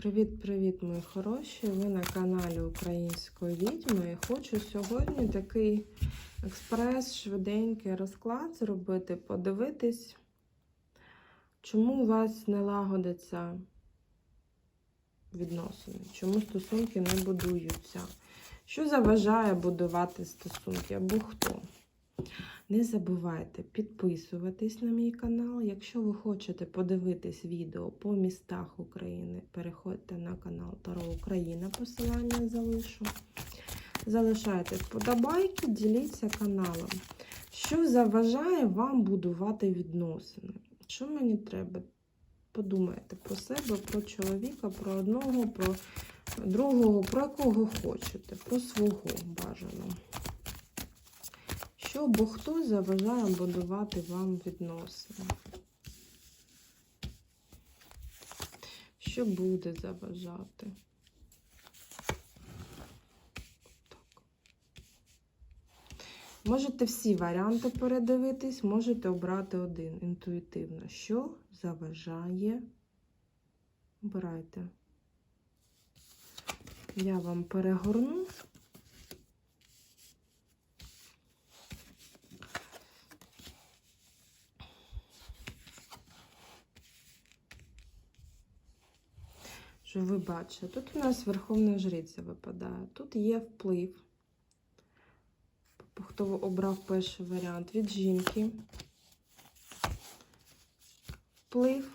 Привіт-привіт, мої хороші! Ви на каналі Української відьми. І хочу сьогодні такий експрес, швиденький розклад зробити, подивитись, чому у вас не лагодяться відносини, чому стосунки не будуються. Що заважає будувати стосунки або хто? Не забувайте підписуватись на мій канал. Якщо ви хочете подивитись відео по містах України, переходьте на канал Таро Україна, посилання залишу. Залишайте вподобайки, діліться каналом. Що заважає вам будувати відносини? Що мені треба? Подумайте про себе, про чоловіка, про одного, про другого, про кого хочете, про свого бажано. Що або хто заважає будувати вам відносини? Що буде заважати? Так. Можете всі варіанти передивитись, можете обрати один інтуїтивно. Що заважає? Обирайте. Я вам перегорну. Що ви бачите? Тут у нас Верховна Жриця випадає. Тут є вплив. Хто обрав перший варіант від жінки. Вплив.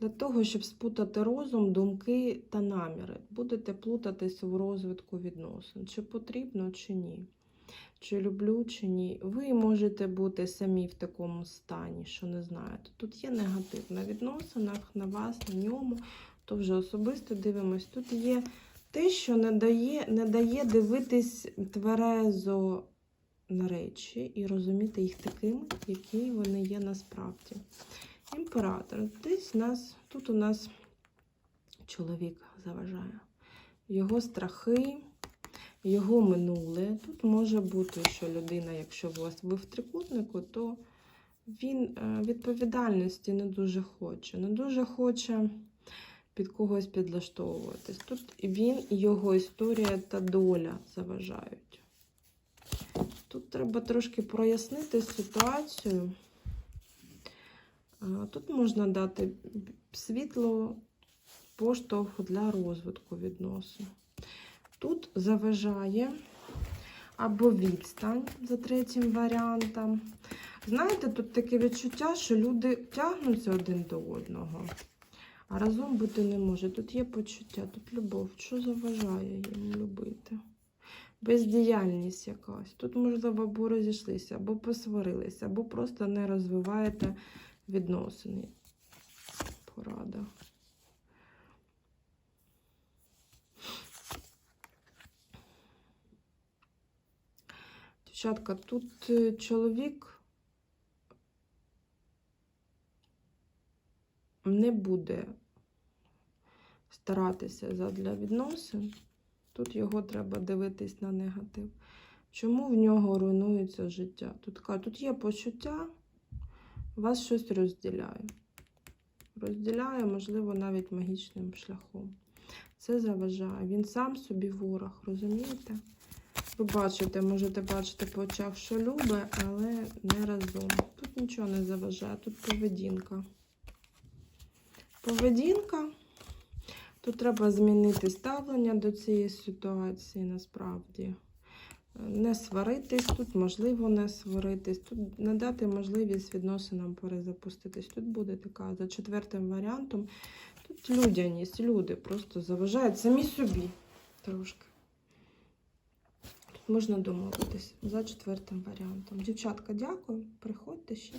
Для того, щоб спутати розум, думки та наміри. Будете плутатися в розвитку відносин. Чи потрібно, чи ні. Чи люблю, чи ні. Ви можете бути самі в такому стані, що не знаєте. Тут є негатив на відносинах, на вас, на ньому. То вже особисто дивимось. Тут є те, що не дає, не дає дивитись тверезо на речі і розуміти їх такими, які вони є насправді. Імператор. Десь нас, тут у нас чоловік заважає. Його страхи, його минуле. Тут може бути, що людина, якщо у вас ви в трикутнику, то він відповідальності не дуже хоче. Не дуже хоче під когось підлаштовуватись. Тут він, його історія та доля заважають. Тут треба трошки прояснити ситуацію. Тут можна дати світло, поштовх для розвитку відносин. Тут заважає або відстань за третім варіантом. Знаєте, тут таке відчуття, що люди тягнуться один до одного, а разом бути не може. Тут є почуття, тут любов. Що заважає їм любити? Бездіяльність якась. Тут, можливо, або розійшлися, або посварилися, або просто не розвиваєте відносини. Порада. Дівчатка, тут е, чоловік не буде старатися задля відносин. Тут його треба дивитись на негатив. Чому в нього руйнується життя? Тут тут є почуття, вас щось розділяє. Розділяє, можливо, навіть магічним шляхом. Це заважає. Він сам собі ворог, розумієте? Ви бачите, можете бачити по очах, що любить, але не разом. Тут нічого не заважає, тут поведінка. Поведінка. Тут треба змінити ставлення до цієї ситуації, насправді. Не сваритись, тут можливо не сваритись, тут надати можливість відносинам перезапуститись. Тут буде така за четвертим варіантом. Тут людяність, люди просто заважають самі собі трошки. Можна домовитись за четвертим варіантом. Дівчатка, дякую. Приходьте ще.